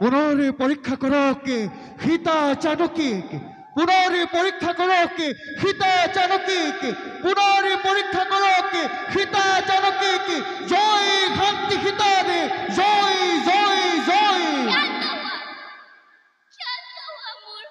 পুনরে পরীক্ষা করো কে সীতা চানকী পুনরে পরীক্ষা করো কে সীতা চানকী পুনরে পরীক্ষা করো কে সীতা চানকী জয় শান্তি সীতারে জয় জয় জয়। শান্ত হোৱা শান্ত হোৱা মোৰ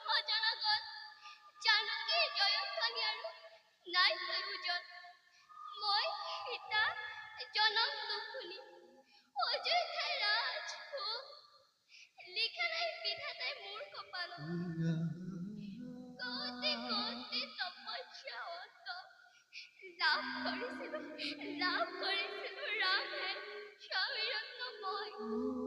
কওঁতে কওঁতে তপস্যা অন্ত লাভ কৰিছিলো লাভ স্বামীৰত্ন মই কিন্তু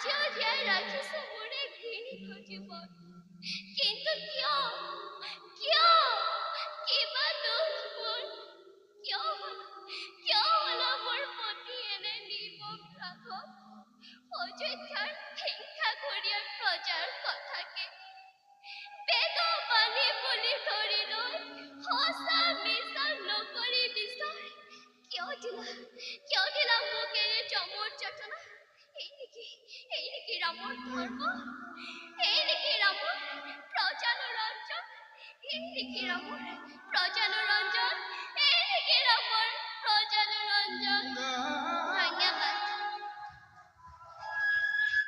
আজিও জীয়াই ৰাখিছে মোৰে ঘৃণিত জীৱন কিন্তু কেউ কিয় এই নেকি এই নেকি ৰামৰ ধৰ্ম এই নেকি ৰামৰ প্ৰজানুৰঞ্জন এই নেকি প্ৰজানুৰঞ্জন